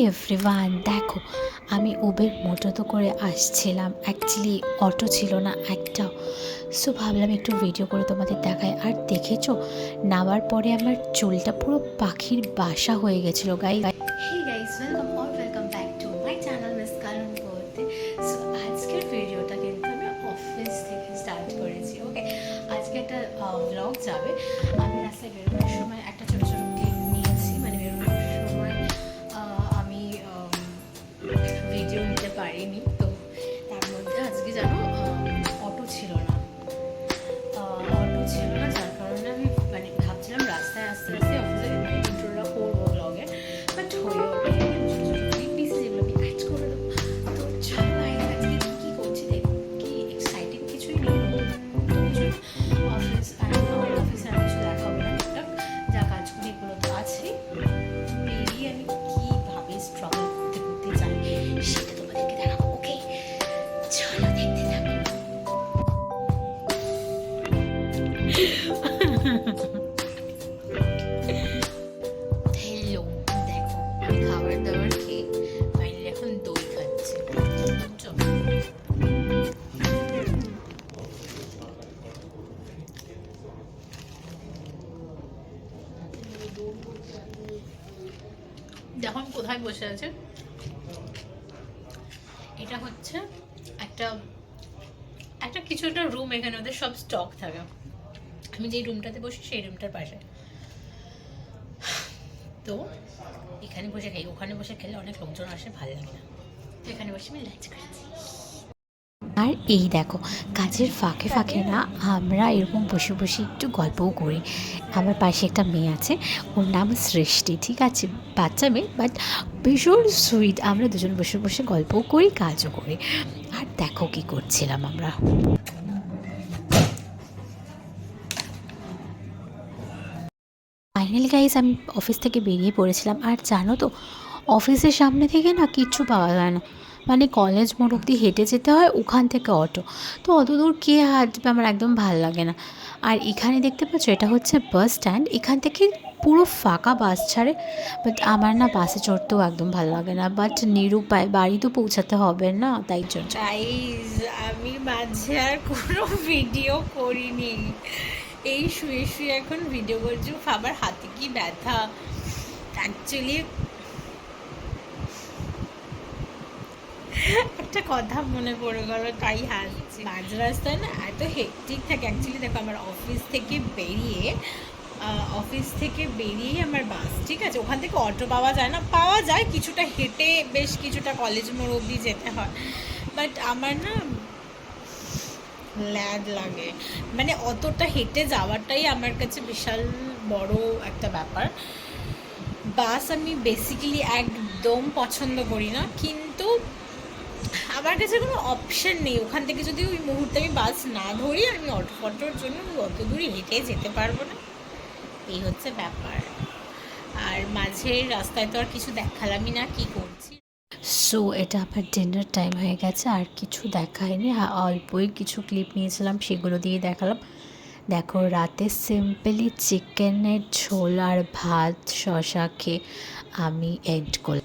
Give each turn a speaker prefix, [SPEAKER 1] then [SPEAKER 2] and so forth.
[SPEAKER 1] Everyone দেখো, আমি Uber মোটোতে করে আসছিলাম। অ্যাকচুয়ালি অটো ছিল না একটাও সো ভাবলাম একটু ভিডিও করে তোমাদের দেখায় আর দেখেছ, নামার পরে আমার চুলটা পুরো পাখির বাসা হয়ে গেছিল গাই
[SPEAKER 2] back to my channel, Miss Karun Bhorte. So, আজকের ভিডিওটা কিন্তু অফিস থেকে স্টার্ট করেছি ওকে আজকে একটা ব্লগ যাবে। আমি রাস্তায় বেরোনোর সময় দেখো আমি কোথায় বসে আছে। এটা হচ্ছে একটা একটা কিছু একটা রুম এখানে ওদের সব স্টক থাকে। আমি যেই রুমটাতে বসি সেই রুমটার পাশে। তো এখানে বসে খাই, ওখানে বসে খেলে অনেক লোকজন আসে, ভালো লাগে না। তো এখানে বসে আমি লাঞ্চ করেছি।
[SPEAKER 1] আর এই দেখো, কাজের ফাঁকে ফাঁকে না আমরা এরকম বসে বসে একটু গল্পও করি। আমার পাশে একটা মেয়ে আছে, ওর নাম সৃষ্টি, ঠিক আছে? বাচ্চা মেয়ে বাট ভীষণ সুইট আমরা দুজন বসে বসে গল্পও করি, কাজও করি। আর দেখো কী করছিলাম আমরা। ফাইনালি গাইজ আমি অফিস থেকে বেরিয়ে পড়েছিলাম। আর জানো তো অফিসের সামনে থেকে না কিচ্ছু পাওয়া যায় না। মানে কলেজ মোড় অব্দি হেঁটে যেতে হয় ওখান থেকে অটো। তো অত দূর কে হাঁটবে আমার একদম ভালো লাগে না। আর এখানে দেখতে পাচ্ছ এটা হচ্ছে বাস স্ট্যান্ড এখান থেকে পুরো ফাঁকা বাস ছাড়ে। বাট আমার না বাসে চড়তেও একদম ভালো লাগে না। বাট নিরুপায় বাড়ি তো পৌঁছাতে হবে না, তাই জন্য
[SPEAKER 2] আমি মাঝে আর কোনো ভিডিও করিনি। এই শুয়ে শুয়ে এখন ভিডিও করছি আমার হাতে কি ব্যথা। অ্যাকচুয়ালি একটা কথা মনে পড়ে গেল, তাই হাসছি। মাঝ রাস্তায় না এত হেক্টিক থাকে। অ্যাকচুয়ালি দেখো, আমার অফিস থেকে বেরিয়ে অফিস থেকে বেরিয়েই আমার বাস ঠিক আছে? ওখান থেকে অটো পাওয়া যায় না। পাওয়া যায় কিছুটা হেঁটে বেশ কিছুটা কলেজ মোড় অবধি যেতে হয়। বাট আমার না ল্যাড লাগে। মানে অতটা হেঁটে যাওয়াটাই আমার কাছে বিশাল বড় একটা ব্যাপার। বাস আমি বেসিক্যালি একদম পছন্দ করি না। কিন্তু আমার কাছে কোনো অপশন নেই। ওখান থেকে যদি ওই মুহূর্তে আমি বাস না ধরি, আমি অটো ফটোর জন্য অত দূরই হেঁটে যেতে পারব না। এই হচ্ছে ব্যাপার। আর মাঝে রাস্তায় তো আর কিছু দেখালামই না, কি করছি?
[SPEAKER 1] সো এটা আমার ডিনার টাইম হয়ে গেছে, আর কিছু দেখায়নি হ্যাঁ অল্পই কিছু ক্লিপ নিয়েছিলাম, সেগুলো দিয়ে দেখালাম। দেখো, রাতে সিম্পলি চিকেনের ঝোল আর ভাত শশা খেয়ে আমি এন্ড করি